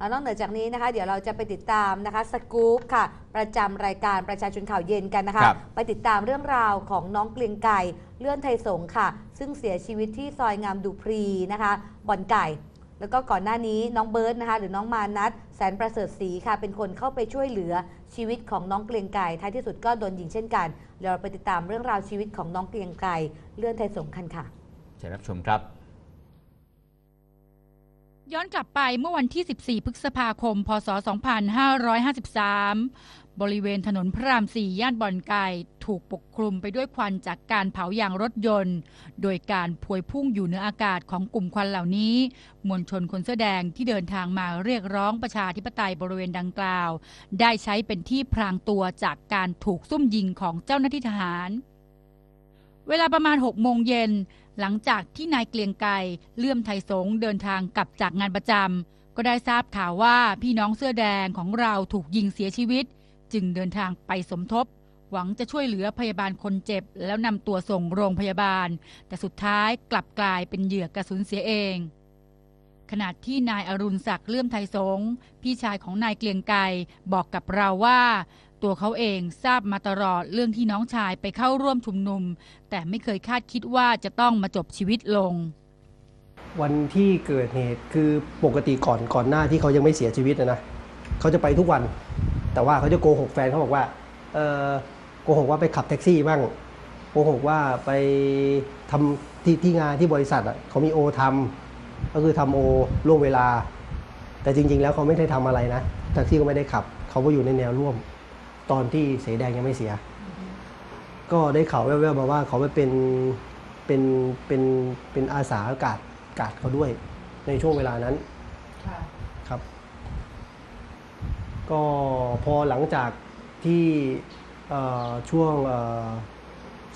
อ่านอกเหนือจากนี้นะคะ เดี๋ยวเราจะไปติดตามนะคะสกู๊ปค่ะ ประจำรายการประชาชนข่าวเย็นกันนะคะ ครับ ไปติดตามเรื่องราวของน้องเกลียงไก่เลื่อนไทยสงฆ์ค่ะ ซึ่งเสียชีวิตที่ซอยงามดูพรีนะคะบ่อนไก่ แล้วก็ก่อนหน้านี้น้องเบิร์ดนะคะ หรือน้องมานัทแสนประเสริฐศรีค่ะ เป็นคนเข้าไปช่วยเหลือชีวิตของน้องเกลียงไก่ท้ายที่สุดก็โดนยิงเช่นกันเดี๋ยวเราไปติดตามเรื่องราวชีวิตของน้องเกลียงไก่เลื่อนไทยสงฆ์กันค่ะ เชิญรับชมครับ ย้อนกลับไปเมื่อวันที่ 14 พฤษภาคม พศ 2553 บริเวณถนนพระราม 4 ย่านบ่อนไก่ถูกปกคลุมไปด้วยควันจากการเผายางรถยนต์ โดยการพวยพุ่งอยู่เหนืออากาศของกลุ่มควันเหล่านี้ มวลชนคนเสื้อแดงที่เดินทางมาเรียกร้องประชาธิปไตยบริเวณดังกล่าว ได้ใช้เป็นที่พรางตัวจากการถูกซุ่มยิงของเจ้าหน้าที่ทหาร เวลาประมาณ6โมงเย็น หลังจากที่นายเกลียงไก่เลื่อมไทยสงเดินทางกลับจากงานประจำก็ได้ทราบข่าวว่าพี่น้องเสื้อแดงของเราถูกยิงเสียชีวิต จึงเดินทางไปสมทบ หวังจะช่วยเหลือพยาบาลคนเจ็บ แล้วนำตัวส่งโรงพยาบาล แต่สุดท้ายกลับกลายเป็นเหยื่อกระสุนเสียเอง ขณะที่นายอรุณศักดิ์เลื่อมไทยสงพี่ชายของนายเกลียงไก่บอกกับเราว่า ตัวเขาเองทราบมาตลอดเรื่องที่น้องชายไปเข้าร่วมชุมนุม แต่ไม่เคยคาดคิดว่าจะต้องมาจบชีวิตลง วันที่เกิดเหตุคือปกติก่อนก่อนหน้าที่เขายังไม่เสียชีวิตนะนะเขาจะไปทุกวัน แต่ว่าเขาจะโกหกแฟนเขาบอกว่าเออโกหกว่าไปขับแท็กซี่บ้างโกหกว่าไปทำที่ที่งานที่บริษัทอะเขามีโอทำก็คือทำโอล่วงเวลา แต่จริง ๆ แล้วเขาไม่ได้ทำอะไรนะแท็กซี่ก็ไม่ได้ขับ เขาก็อยู่ในแนวร่วม ตอนที่เสแดงยังไม่เสีย ก็ได้ข่าวแว่วๆมาว่าเขาไปเป็นเป็นเป็นเป็นอาสาอากาศกาดเขาด้วยในช่วงเวลานั้นครับ ก็พอหลังจากที่เอ่อช่วงเอ่อ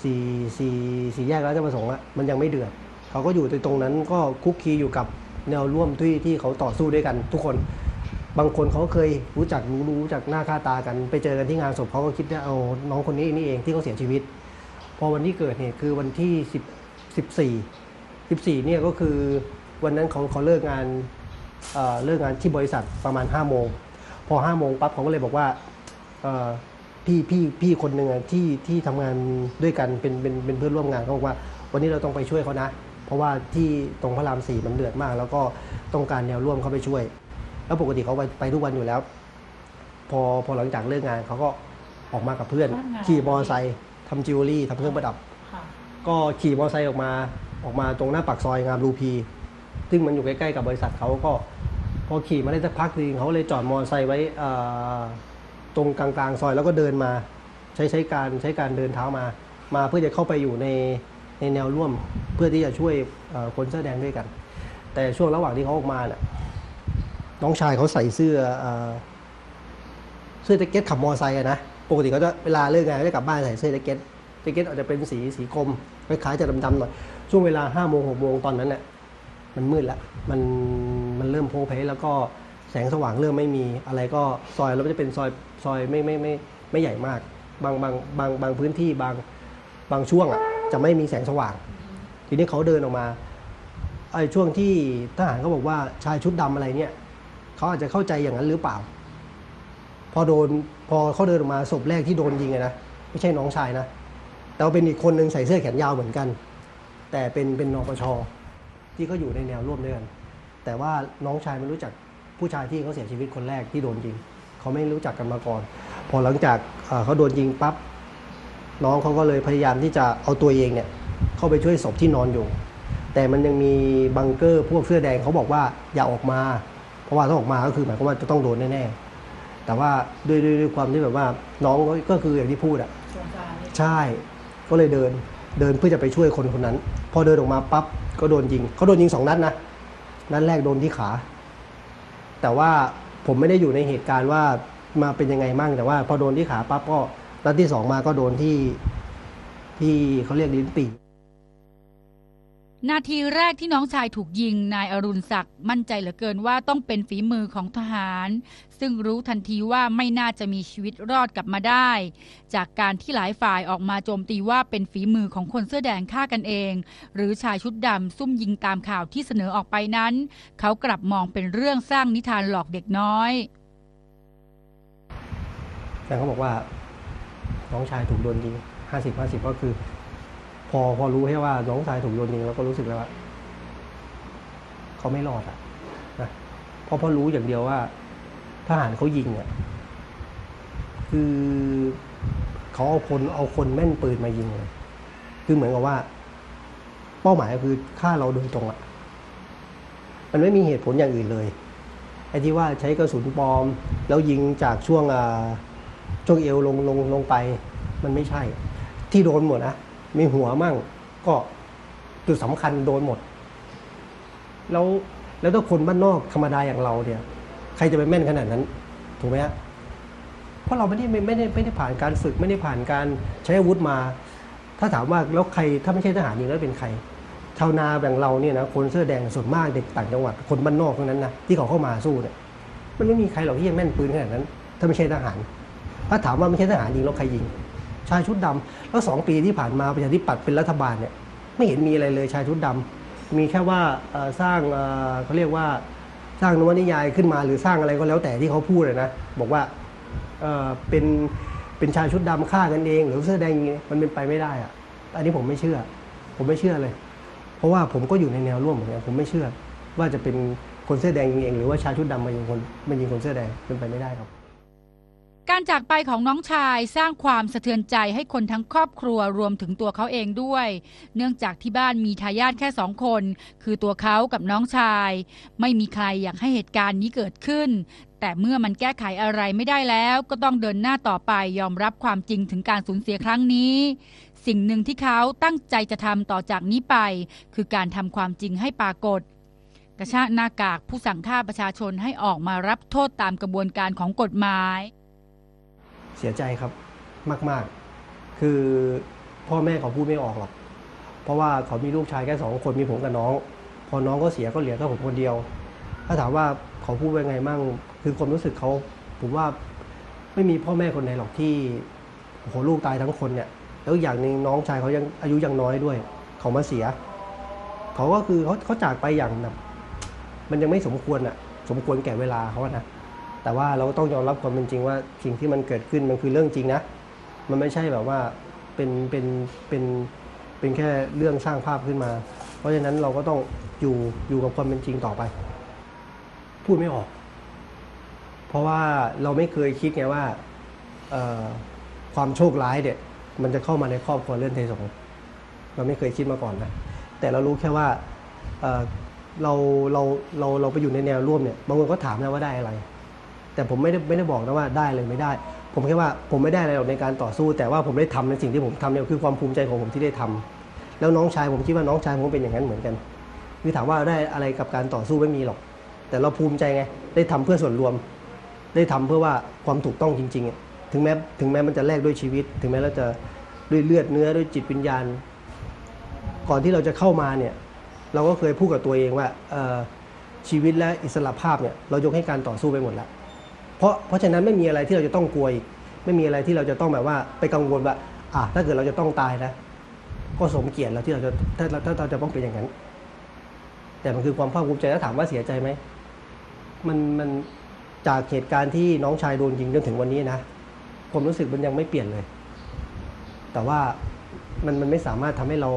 สี่สี่สี่แยกราชประสงค์อะมันยังไม่เดือด เขาก็อยู่ในตรงนั้นก็คุกคีอยู่กับแนวร่วมที่ที่เขาต่อสู้ด้วยกันทุกคน บางคนเขาเคยรู้จักรู้รู้จากหน้าค่าตากัน ไปเจอกันที่งานศพเขาก็คิดว่าเอาน้องคนนี้นี่เองที่เขาเสียชีวิต พอวันที่เกิดเหตุคือวันที่สิบสิบสี่สิบสี่เนี่ยก็คือวันนั้นเขาเขาเลิกงานเเลิกงานที่บริษัทประมาณห้าโมงพอห้าโมงปั๊บเขาก็เลยบอกว่าพี่พี่พี่คนหนึ่งที่ที่ทำงานด้วยกันเป็นเป็นเป็นเพื่อนร่วมงานเขาบอกว่า วันนี้เราต้องไปช่วยเขานะ เพราะว่าที่ตรงพระรามสี่มันเดือดมาก แล้วก็ต้องการแนวร่วมเข้าไปช่วย แล้วปกติเขาไปไปทุกวันอยู่แล้ว พอพอหลังจากเลิกงานเขาก็ออกมากับเพื่อน ขี่มอเตอร์ไซค์ทำจิวเวลรี่ทำเครื่องประดับ ก็ขี่มอเตอร์ไซค์ออกมาออกมาตรงหน้าปากซอยงามรูพี ซึ่งมันอยู่ใกล้ๆกับบริษัทเขาก็ พอขี่มาได้สักพักหนึงเขาเลยจอดมอเตอร์ไซค์ไว้เอ่อตรงกลางๆซอยแล้วก็เดินมา ใช้ใช้การใช้การเดินเท้ามา มาเพื่อจะเข้าไปอยู่ในในแนวร่วมเพื่อที่จะช่วยเอ่อคนเสื้อแดงด้วยกัน แต่ช่วงระหว่างที่เขาออกมาเนี่ย น้องชายเขาใส่เสื้อเสื้อแจ็คเก็ตขับมอเตอร์ไซค์อะนะปกติเขาจะเวลาเลิกงานก็จะกลับบ้านใส่เสื้อแจ็คเก็ตแจ็คเก็ตอาจจะเป็นสีสีกรมคล้ายๆจะดำๆหน่อยช่วงเวลาห้าโมงหกโมงตอนนั้นเนี่ยมันมืดแล้วมันมันเริ่มโพลเพลแล้วก็แสงสว่างเริ่มไม่มีอะไรก็ซอยเราจะเป็นซอยซอยไม่ไม่ไม่ไม่ใหญ่มาก บางบางบางบางพื้นที่บางบางช่วงอะจะไม่มีแสงสว่าง ทีนี้เขาเดินออกมาไอ้ช่วงที่ทหารเขาบอกว่าชายชุดดำอะไรเนี่ย เขาอาจจะเข้าใจอย่างนั้นหรือเปล่า พอโดนพอเขาเดินออกมาศพแรกที่โดนยิงนะไม่ใช่น้องชายนะแต่เป็นอีกคนหนึ่งใส่เสื้อแขนยาวเหมือนกัน แต่เป็นเป็นนปชที่เขาอยู่ในแนวร่วมด้วยกันแต่ว่าน้องชายไม่รู้จักผู้ชายที่เขาเสียชีวิตคนแรกที่โดนยิงเขาไม่รู้จักกันมาก่อน พอหลังจากเอ่อเขาโดนยิงปั๊บน้องเขาก็เลยพยายามที่จะเอาตัวเองเนี่ยเข้าไปช่วยศพที่นอนอยู่ แต่มันยังมีบังเกอร์พวกเสื้อแดงเขาบอกว่าอย่าออกมา เพราะว่าถ้าออกมาก็คือหมายความว่าจะต้องโดนแน่ๆแต่ว่าด้วยด้วยด้วยความที่แบบว่าน้องก็ก็คืออย่างที่พูดอะใช่ก็เลยเดินเดินเพื่อจะไปช่วยคนคนนั้น พอเดินออกมาปั๊บก็โดนยิงเขาโดนยิงสองนัดนะนัดแรกโดนที่ขา แต่ว่าผมไม่ได้อยู่ในเหตุการณ์ว่ามาเป็นยังไงมั่งแต่ว่า พอโดนที่ขาปั๊บก็นัดที่สองมาก็โดนที่ที่เขาเรียกลิ้นปี่ นาทีแรกที่น้องชายถูกยิงนายอรุณศักดิ์มั่นใจเหลือเกินว่าต้องเป็นฝีมือของทหาร ซึ่งรู้ทันทีว่าไม่น่าจะมีชีวิตรอดกลับมาได้ จากการที่หลายฝ่ายออกมาโจมตีว่าเป็นฝีมือของคนเสื้อแดงฆ่ากันเอง หรือชายชุดดำซุ่มยิงตามข่าวที่เสนอออกไปนั้น เขากลับมองเป็นเรื่องสร้างนิทานหลอกเด็กน้อยแฟนเขาบอกว่าน้องชายถูกโดนยิงห้าสิบห้าสิบก็คือ พอพอรู้แค่ว่าน้องชายถูกโดนยิงแล้วก็รู้สึกแล้วว่าเขาไม่รอดอะนะเพราะพอรู้อย่างเดียวว่าทหารเขายิงอะคือเขาเอาคนเอาคนแม่นปืนมายิงเลยคือเหมือนกับว่า เป้าหมายก็คือฆ่าเราโดยตรงอะมันไม่มีเหตุผลอย่างอื่นเลยไอ้ที่ว่าใช้กระสุนปลอม แล้วยิงจากช่วงอ่าช่วงเอวลงลงลงไป มันไม่ใช่ ที่โดนหมดนะ มีหัวมั่ง ก็จุดสำคัญโดนหมด แล้วแล้วถ้าคนบ้านนอกธรรมดาอย่างเราเนี่ย ใครจะไปแม่นขนาดนั้น ถูกไหมฮะเพราะเราไม่ได้ไม่ไม่ได้ไม่ได้ผ่านการฝึกไม่ได้ผ่านการใช้อาวุธมา ถ้าถามว่าแล้วใครถ้าไม่ใช่ทหารยิงแล้วเป็นใครชาวนาแบบเราเนี่ยนะคนเสื้อแดงส่วนมากเด็กต่างจังหวัดคนบ้านนอกทั้งนั้นนะที่เขาเข้ามาสู้เนี่ยมันไม่มีใครหรอกที่จะแม่นปืนขนาดนั้น ถ้าไม่ใช่ทหาร ถ้าถามว่าไม่ใช่ทหารยิงแล้วใครยิง ชายชุดดำแล้วสองปีที่ผ่านมาประชาธิปัตย์เป็นรัฐบาลเนี่ยไม่เห็นมีอะไรเลยชายชุดดำมีแค่ว่าสร้างเขาเรียกว่าสร้างนวนิยายขึ้นมาหรือสร้างอะไรก็แล้วแต่ที่เขาพูดเลยนะบอกว่าเป็นเป็นชายชุดดำฆ่ากันเอง หรือเสื้อแดงมันเป็นไปไม่ได้อะอันนี้ผมไม่เชื่อ ผมไม่เชื่อเลย เพราะว่าผมก็อยู่ในแนวร่วมเหมือนกันผมไม่เชื่อ ว่าจะเป็นคนเสื้อแดงยิงเอง หรือว่าชายชุดดำมายิงคนมายิงคนเสื้อแดงเป็นไปไม่ได้ครับ การจากไปของน้องชายสร้างความสะเทือนใจให้คนทั้งครอบครัวรวมถึงตัวเขาเองด้วย เนื่องจากที่บ้านมีทายาทแค่สองคน คือตัวเขากับน้องชาย ไม่มีใครอยากให้เหตุการณ์นี้เกิดขึ้น แต่เมื่อมันแก้ไขอะไรไม่ได้แล้ว ก็ต้องเดินหน้าต่อไปยอมรับความจริงถึงการสูญเสียครั้งนี้ สิ่งหนึ่งที่เขาตั้งใจจะทำต่อจากนี้ไป คือการทำความจริงให้ปรากฏกระชากหน้ากากผู้สั่งฆ่าประชาชนให้ออกมารับโทษตามกระบวนการของกฎหมาย เสียใจครับมาก ๆ คือพ่อแม่เขาพูดไม่ออกหรอก เพราะว่าเขามีลูกชายแค่สองคนมีผมกับน้อง พอน้องก็เสียก็เหลือแค่ผมคนเดียว ถ้าถามว่าเขาพูดว่าไงมั่ง คือความรู้สึกเขาผมว่าไม่มีพ่อแม่คนไหนหรอกที่โอ้โหลูกตายทั้งคนเนี่ย แล้วอย่างหนึ่งน้องชายเขายังอายุยังน้อยด้วย เขามาเสีย เขาก็คือเขาเขาจากไปอย่างแบบมันยังไม่สมควรอะ สมควรแก่เวลาเขาอะนะ แต่ว่าเราก็ต้องยอมรับความเป็นจริงว่าสิ่งที่มันเกิดขึ้นมันคือเรื่องจริงนะ มันไม่ใช่แบบว่าเป็นเป็นเป็นเป็นแค่เรื่องสร้างภาพขึ้นมา เพราะฉะนั้นเราก็ต้องอยู่อยู่กับความเป็นจริงต่อไป พูดไม่ออก เพราะว่าเราไม่เคยคิดไงว่าความโชคร้ายเนี่ยมันจะเข้ามาในครอบครัวเลื่อนไทสงเราไม่เคยคิดมาก่อนนะแต่เรารู้แค่ว่าเเราเราเราเราไปอยู่ในแนวร่วมเนี่ยบางคนก็ถามนะว่าได้อะไร แต่ผมไม่ได้ไม่ได้บอกนะว่าได้เลยไม่ได้ ผมแค่ว่าผมไม่ได้อะไรหรอกในการต่อสู้ แต่ว่าผมได้ทำในสิ่งที่ผมทำเนี่ยคือความภูมิใจของผมที่ได้ทำแล้วน้องชายผมคิดว่าน้องชายผมเป็นอย่างนั้นเหมือนกันคือถามว่าได้อะไรกับการต่อสู้ไม่มีหรอก แต่เราภูมิใจไงได้ทำเพื่อส่วนรวม ได้ทำเพื่อว่าความถูกต้องจริงๆถึงแม้ถึงแม้มันจะแลกด้วยชีวิต ถึงแม้เราจะด้วยเลือดเนื้อด้วยจิตวิญญาณ ก่อนที่เราจะเข้ามาเนี่ยเราก็เคยพูดกับตัวเองว่าชีวิตและอิสระภาพเนี่ยเรายกให้การต่อสู้ไปหมดแล้ว ราะเพราะฉะนั้นไม่มีอะไรที่เราจะต้องกลัวอีกไม่มีอะไรที่เราจะต้องแบบว่าไปกังวลว่าอะถ้าเกิดเราจะต้องตายนะ ก็สมเกียรติแล้วที่เราจะถ้าถ้าเราจะต้องเป็นอย่างนั้น แต่มันคือความภาคภูมิใจแล้วถามว่าเสียใจไหมมันมันจากเหตุการณ์ที่น้องชายโดนยิงจนถึงวันนี้นะความรู้สึกมันยังไม่เปลี่ยนเลย แต่ว่ามันมันไม่สามารถทำให้เรา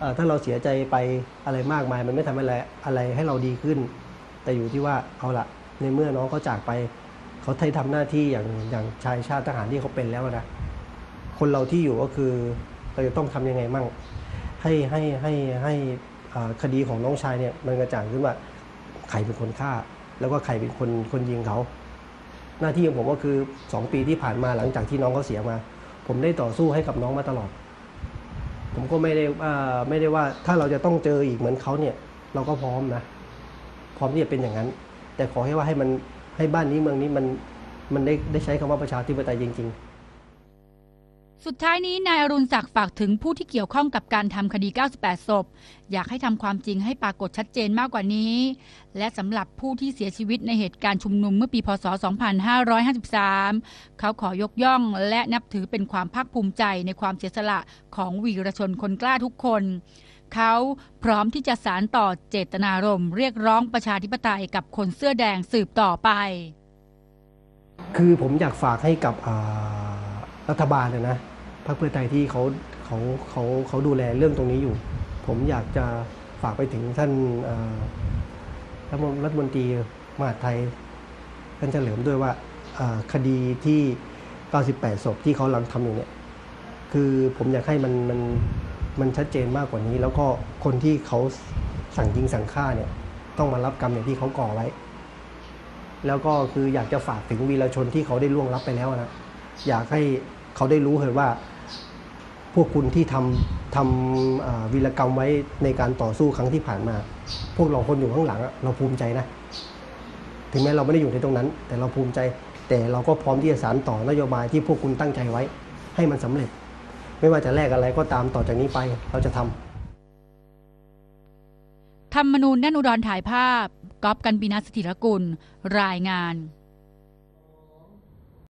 เถ้าเราเสียใจไปอะไรมากมาย มันไม่ทำอะไรอะไรให้เราดีขึ้น แต่อยู่ที่ว่าเอาละในเมื่อน้องเขาจากไป เขาไทยทำหน้าที่อย่างอย่างชายชาติทหารที่เขาเป็นแล้วนะคนเราที่อยู่ก็คือเราจะต้องทำยังไงมั่ง ให้ให้ให้ให้คดีของน้องชายเนี่ยมันกระจ่างขึ้นว่าใครเป็นคนฆ่า แล้วก็ใครเป็นคนคนยิงเขา หน้าที่ของผมก็คือสองปีที่ผ่านมาหลังจากที่น้องเขาเสียมา ผมได้ต่อสู้ให้กับน้องมาตลอด ผมก็ไม่ได้ไม่ได้ว่าถ้าเราจะต้องเจออีกเหมือนเขาเนี่ย เราก็พร้อมนะ พร้อมที่จะเป็นอย่างนั้น แต่ขอให้ว่าให้มัน ให้บ้านนี้เมืองนี้มันมันได้ได้ใช้คำว่าประชาธิปไตยจริง ๆ สุดท้ายนี้นายอรุณศักดิ์ฝากถึงผู้ที่เกี่ยวข้องกับการทำคดี 98 ศพ อยากให้ทำความจริงให้ปรากฏชัดเจนมากกว่านี้ และสำหรับผู้ที่เสียชีวิตในเหตุการณ์ชุมนุมเมื่อปี พศ 2553 เขาขอยกย่องและนับถือเป็นความภาคภูมิใจในความเสียสละของวีรชนคนกล้าทุกคน เขาพร้อมที่จะสารต่อเจตนารมณ์เรียกร้องประชาธิปไตยกับคนเสื้อแดงสืบต่อไป คือผมอยากฝากให้กับรัฐบาลนะนะพรรคเพื่อไทยที่เขาเขาเขาเขาดูแลเรื่องตรงนี้อยู่ ผมอยากจะฝากไปถึงท่านรัฐมนตรีมหาดไทยท่านเฉลิมด้วยว่าคดีที่ 98 ศพที่เขาลังทำอยู่เนี่ย คือผมอยากให้มันมัน มันชัดเจนมากกว่านี้ แล้วก็คนที่เขาสั่งยิงสั่งฆ่าเนี่ย ต้องมารับกรรมอย่างที่เขาก่อไว้ แล้วก็คืออยากจะฝากถึงวีรชนที่เขาได้ล่วงลับไปแล้วนะอยากให้เขาได้รู้เถอะว่า พวกคุณที่ทำทำวีรกรรมไว้ในการต่อสู้ครั้งที่ผ่านมา พวกเราคนอยู่ข้างหลังเราภูมิใจนะถึงแม้เราไม่ได้อยู่ในตรงนั้น แต่เราภูมิใจ แต่เราก็พร้อมที่จะสานต่อนโยบายที่พวกคุณตั้งใจไว้ ให้มันสำเร็จ ไม่ว่าจะแลกอะไรก็ตามต่อจากนี้ไปเราจะทำธรรมนูญแน่นอุดรถ่ายภาพก๊อฟกันบีนาสถิรกุล รายงาน